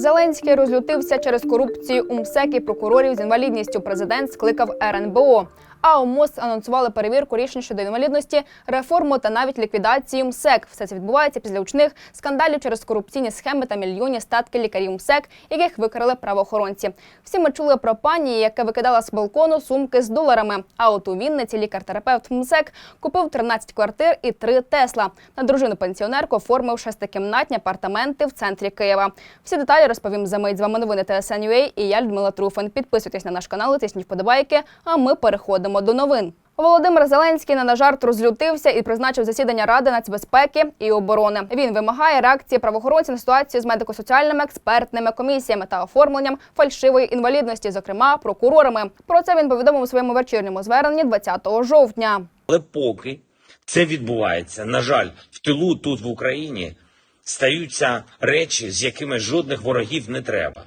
Зеленський розлютився через корупцію у МСЕК і прокурорів з інвалідністю. Президент скликав РНБО. А у анонсували перевірку рішень щодо інвалідності, реформу та навіть ліквідацію МСЕК. Все це відбувається після гучних скандалів через корупційні схеми та мільйонні статки лікарів МСЕК, яких викрили правоохоронці. Всі ми чули про пані, яка викидала з балкону сумки з доларами. А от у Вінниці лікар-терапевт МСЕК купив 13 квартир і 3 Тесла. На дружину пенсіонерку оформив шестикімнатні апартаменти в центрі Києва. Всі деталі розповім за мить. З вами новини ТСН.UA і я Людмила Труфан. Підписуйтесь на наш канал, тисніть вподобайки. А ми переходимо до новин. Володимир Зеленський на жарт розлютився і призначив засідання Ради нацбезпеки і оборони. Він вимагає реакції правоохоронців на ситуацію з медико-соціальними експертними комісіями та оформленням фальшивої інвалідності, зокрема прокурорами. Про це він повідомив у своєму вечірньому зверненні 20 жовтня. Але поки це відбувається, на жаль, в тилу тут в Україні стаються речі, з якими жодних ворогів не треба.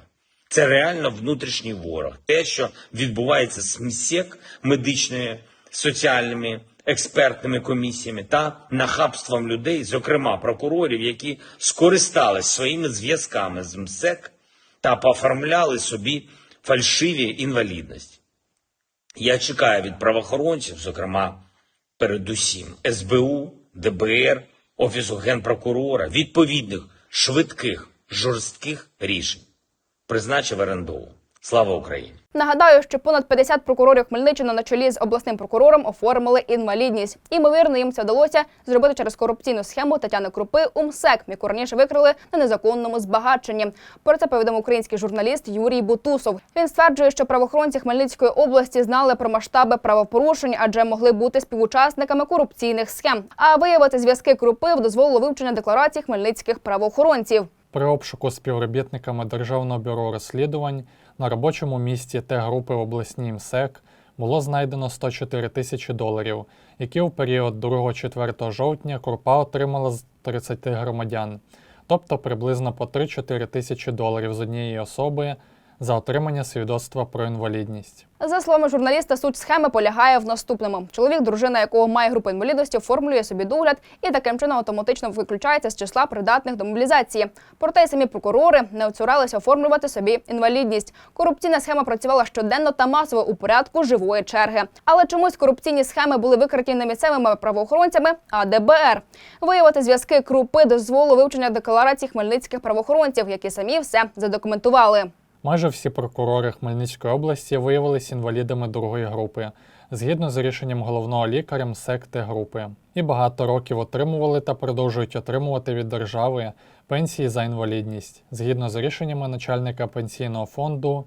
Це реально внутрішній ворог. Те, що відбувається з МСЕК медичними, соціальними, експертними комісіями та нахабством людей, зокрема прокурорів, які скористались своїми зв'язками з МСЕК та пооформляли собі фальшиві інвалідності. Я чекаю від правоохоронців, зокрема, передусім СБУ, ДБР, Офісу генпрокурора, відповідних швидких, жорстких рішень. Призначив РНБО. Слава Україні! Нагадаю, що понад 50 прокурорів Хмельниччини на чолі з обласним прокурором оформили інвалідність. Імовірно, їм це вдалося зробити через корупційну схему Тетяни Крупи у МСЕК, яку раніше викрили на незаконному збагаченні. Про це повідомив український журналіст Юрій Бутусов. Він стверджує, що правоохоронці Хмельницької області знали про масштаби правопорушень, адже могли бути співучасниками корупційних схем. А виявити зв'язки Крупи дозволило вивчення декларацій хмельницьких правоохоронців. При обшуку співробітниками Державного бюро розслідувань на робочому місці Т-групи в обласній МСЕК було знайдено 104 тисячі доларів, які у період 2-4 жовтня Крупа отримала з 30 громадян, тобто приблизно по 3-4 тисячі доларів з однієї особи за отримання свідоцтва про інвалідність. За словами журналіста, суть схеми полягає в наступному: чоловік, дружина якого має групу інвалідності, оформлює собі догляд і таким чином автоматично виключається з числа придатних до мобілізації. Проте й самі прокурори не оцуралися оформлювати собі інвалідність. Корупційна схема працювала щоденно та масово у порядку живої черги. Але чомусь корупційні схеми були викриті не місцевими правоохоронцями, а ДБР. Виявити зв'язки крупи дозволу вивчення декларацій хмельницьких правоохоронців, які самі все задокументували. Майже всі прокурори Хмельницької області виявилися інвалідами другої групи, згідно з рішенням головного лікаря МСЕК Т-групи, і багато років отримували та продовжують отримувати від держави пенсії за інвалідність, згідно з рішеннями начальника пенсійного фонду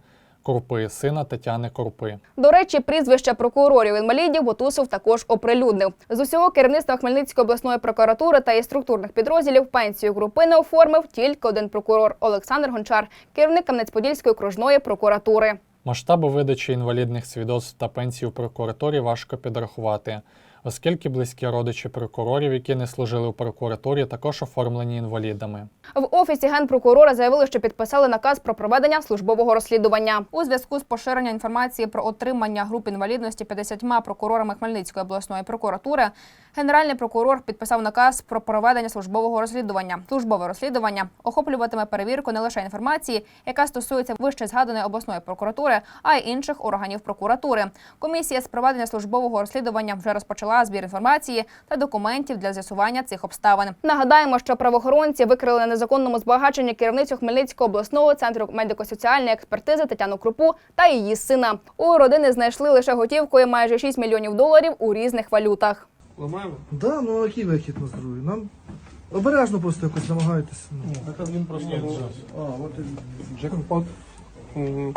Курпи, сина Тетяни Курпи. До речі, прізвища прокурорів інвалідів Бутусов також оприлюднив. З усього керівництва Хмельницької обласної прокуратури та її структурних підрозділів пенсію групи не оформив тільки один прокурор Олександр Гончар, керівник Кам'янець-Подільської окружної прокуратури. Масштаби видачі інвалідних свідоцтв та пенсій у прокуратурі важко підрахувати, оскільки близькі родичі прокурорів, які не служили у прокуратурі, також оформлені інвалідами. В офісі генпрокурора заявили, що підписали наказ про проведення службового розслідування у зв'язку з поширенням інформації про отримання груп інвалідності 50 прокурорами Хмельницької обласної прокуратури. Генеральний прокурор підписав наказ про проведення службового розслідування. Службове розслідування охоплюватиме перевірку не лише інформації, яка стосується вище згаданої обласної прокуратури, а й інших органів прокуратури. Комісія з проведення службового розслідування вже розпочала збір інформації та документів для з'ясування цих обставин. Нагадаємо, що правоохоронці викрили на незаконному збагаченні керівницю Хмельницького обласного центру медико-соціальної експертизи Тетяну Крупу та її сина. У родини знайшли лише готівкою майже 6 мільйонів доларів у різних валютах. Ламаємо? Да, ну а який вихід на здоров'я? Нам обережно просто якось намагайтеся. Ну. Так він просто А, от і джекпот. Угу.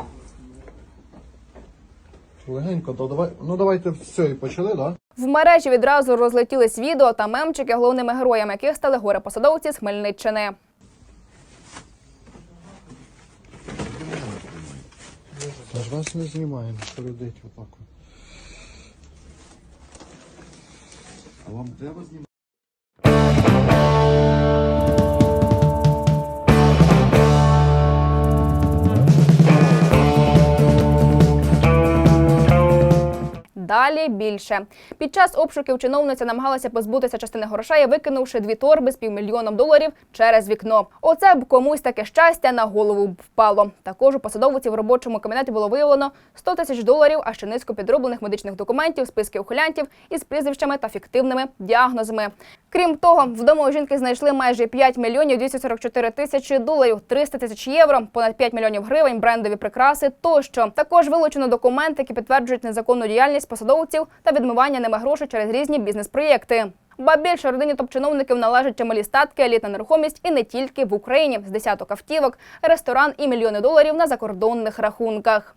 Легенько, то давай. Ну давайте все і почали, да? В мережі відразу розлетілись відео та мемчики, головними героями яких стали горе-посадовці з Хмельниччини. Ж вас не знімаємо, передить отак. от. А вам треба знімати? Далі більше. Під час обшуків чиновниця намагалася позбутися частини грошей, викинувши дві торби з півмільйоном доларів через вікно. Оце б комусь таке щастя на голову впало. Також у посадовиці в робочому кабінеті було виявлено 100 тисяч доларів, а ще низку підроблених медичних документів, списки ухилянтів із прізвищами та фіктивними діагнозами. Крім того, вдома у жінки знайшли майже 5 мільйонів 244 тисячі доларів, 300 тисяч євро, понад 5 мільйонів гривень, брендові прикраси тощо. Також вилучено документи, які підтверджують незаконну діяльність посадовців та відмивання ними грошей через різні бізнес-проєкти. Ба більше родині топ-чиновників належать чималі статки, елітна нерухомість і не тільки в Україні з десяток автівок, ресторан і мільйони доларів на закордонних рахунках.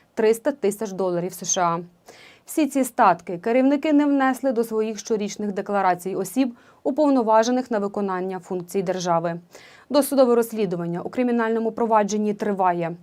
300 тисяч доларів США. Всі ці статки керівники не внесли до своїх щорічних декларацій осіб, уповноважених на виконання функцій держави. Досудове розслідування у кримінальному провадженні триває.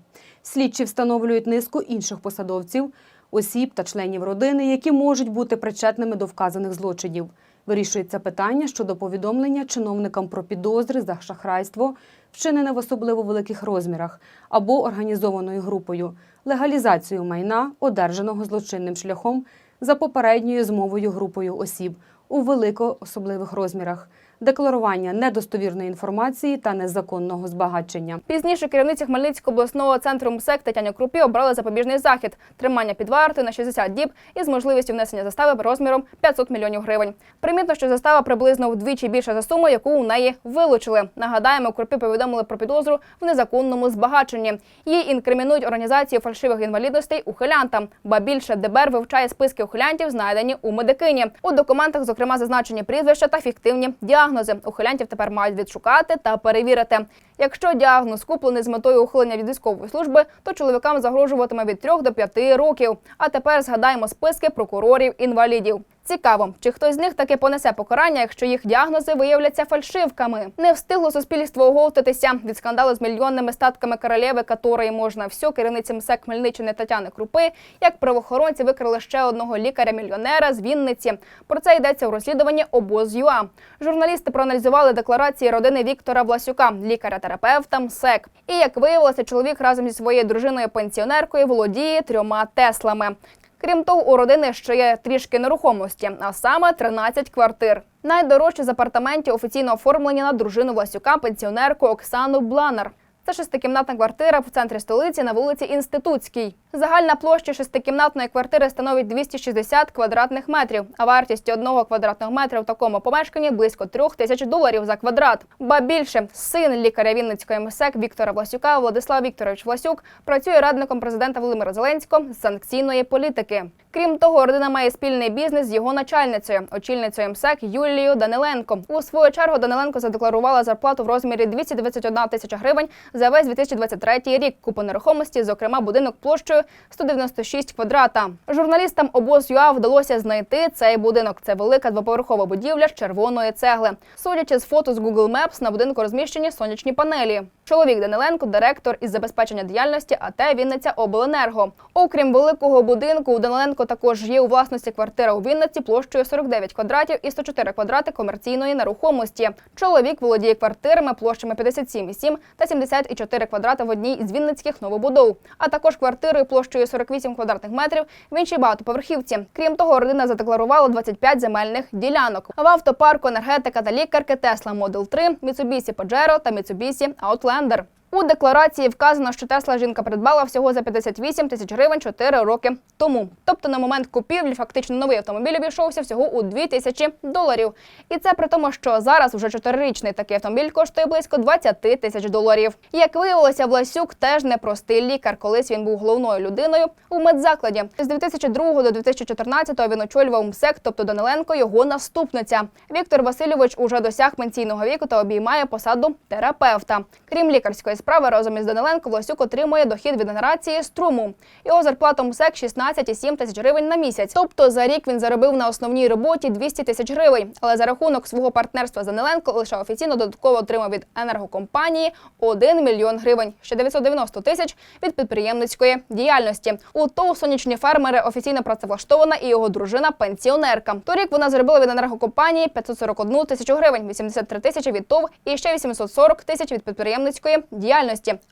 Слідчі встановлюють низку інших посадовців, осіб та членів родини, які можуть бути причетними до вказаних злочинів. Вирішується питання щодо повідомлення чиновникам про підозри за шахрайство, вчинене в особливо великих розмірах, або організованою групою, легалізацію майна, одержаного злочинним шляхом за попередньою змовою групою осіб у великоособливих розмірах, декларування недостовірної інформації та незаконного збагачення. Пізніше керівниця Хмельницького обласного центру МСЕК Тетяні Крупі обрали запобіжний захід тримання під вартою на 60 діб із можливістю внесення застави розміром 500 мільйонів гривень. Примітно, що застава приблизно вдвічі більша за суму, яку у неї вилучили. Нагадаємо, Крупі повідомили про підозру в незаконному збагаченні. Їй інкримінують організацію фальшивих інвалідностей ухилянтам. Ба більше ДБР вивчає списки ухилянтів, знайдені у медикині. У документах, зокрема, зазначені прізвища та фіктивні діагнози. Ухилянтів тепер мають відшукати та перевірити. Якщо діагноз куплений з метою ухилення від військової служби, то чоловікам загрожуватиме від 3 до 5 років. А тепер згадаємо списки прокурорів інвалідів. Цікаво, чи хтось з них таки понесе покарання, якщо їх діагнози виявляться фальшивками. Не встигло суспільство оговтатися від скандалу з мільйонними статками королеви, котрої можна все, керівниці МСЕК Хмельниччини Тетяни Крупи, як правоохоронці викрили ще одного лікаря-мільйонера з Вінниці. Про це йдеться у розслідуванні обоз.ЮА. Журналісти проаналізували декларації родини Віктора Власюка, лікаря-терапевта МСЕК. І як виявилося, чоловік разом зі своєю дружиною пенсіонеркою володіє трьома теслами. Крім того, у родини ще є трішки нерухомості, а саме 13 квартир. Найдорожчі з апартаментів офіційно оформлені на дружину Власюка, пенсіонерку Оксану Бланер. Це шестикімнатна квартира в центрі столиці на вулиці Інститутській. Загальна площа шестикімнатної квартири становить 260 квадратних метрів, а вартість одного квадратного метра в такому помешканні близько трьох тисяч доларів за квадрат. Ба більше син лікаря Вінницької МСЕК Віктора Власюка Владислав Вікторович Власюк працює радником президента Володимира Зеленського з санкційної політики. Крім того, родина має спільний бізнес з його начальницею, очільницею МСЕК Юлією Даниленко. У свою чергу Даниленко задекларувала зарплату в розмірі 221 тисяча гривень за весь 2023 рік. Купу нерухомості, зокрема будинок площею 196 квадрата. Журналістам обоз вдалося знайти цей будинок. Це велика двоповерхова будівля з червоної цегли. Судячи з фото з Google Maps, на будинку розміщені сонячні панелі. Чоловік Даниленко, директор із забезпечення діяльності АТ Вінниця Обленерго. Окрім великого будинку, у Даниленко також є у власності квартира у Вінниці площею 49 квадратів і 104 квадрати комерційної нерухомості. Чоловік володіє квартирами площами 57,7 та 74 квадрати в одній із вінницьких новобудов, а також квартирою площею 48 квадратних метрів в іншій багатоповерхівці. Крім того, родина задекларувала 25 земельних ділянок в автопарку енергетика та лікарки Tesla Model 3, Mitsubishi Pajero та Mitsubishi Outlander. Олександр. У декларації вказано, що Тесла жінка придбала всього за 58 тисяч гривень 4 роки тому. Тобто на момент купівлі фактично новий автомобіль обійшовся всього у 2 тисячі доларів. І це при тому, що зараз вже чотирирічний такий автомобіль коштує близько 20 тисяч доларів. Як виявилося, Власюк теж непростий лікар. Колись він був головною людиною у медзакладі. З 2002 до 2014 він очолював МСЕК, тобто Даниленко, його наступниця. Віктор Васильович уже досяг пенсійного віку та обіймає посаду терапевта. Крім лікарської справи разом із Даниленко Власюк отримує дохід від генерації струму. Його зарплата МСЕК 16,7 тисяч гривень на місяць. Тобто за рік він заробив на основній роботі 200 тисяч гривень. Але за рахунок свого партнерства з Даниленко лише офіційно додатково отримав від енергокомпанії 1 мільйон гривень, ще 990 тисяч від підприємницької діяльності. У ТОВ сонячні фермери офіційно працевлаштована і його дружина пенсіонерка. Торік вона заробила від енергокомпанії 541 тисячу гривень, 83 тисячі від ТОВ і ще 840 тисяч від підприємницької діяльності.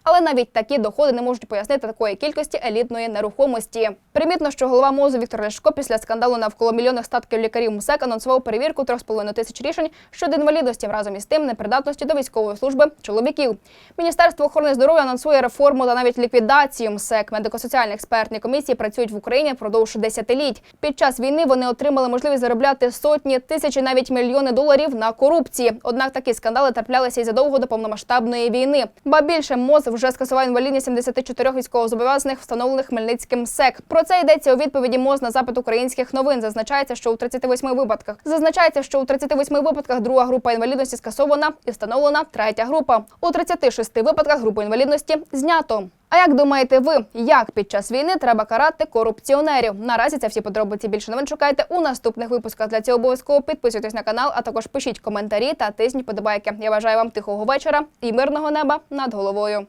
Але навіть такі доходи не можуть пояснити такої кількості елітної нерухомості. Примітно, що голова МОЗу Віктор Ляшко після скандалу навколо мільйонних статків лікарів МСЕК анонсував перевірку 3,5 тисяч рішень щодо інвалідності разом із тим непридатності до військової служби чоловіків. Міністерство охорони здоров'я анонсує реформу та навіть ліквідацію МСЕК. Медико-соціальні експертні комісії працюють в Україні впродовж десятиліть. Під час війни вони отримали можливість заробляти сотні тисячі, навіть мільйони доларів на корупції. Однак такі скандали траплялися і задовго до повномасштабної війни. Ба більше МОЗ вже скасував інвалідність 74 військовозобов'язаних, встановлених Хмельницьким сек. Про це йдеться у відповіді МОЗ на запит українських новин. Зазначається, що у 38 випадках зазначається, що у 38 випадках друга група інвалідності скасована і встановлена третя група. У 36 випадках групу інвалідності знято. А як думаєте ви, як під час війни треба карати корупціонерів? Наразі це всі подробиці більше новин шукайте у наступних випусках. Для цього обов'язково підписуйтесь на канал, а також пишіть коментарі та тисніть подобайки. Я бажаю вам тихого вечора і мирного неба над головою.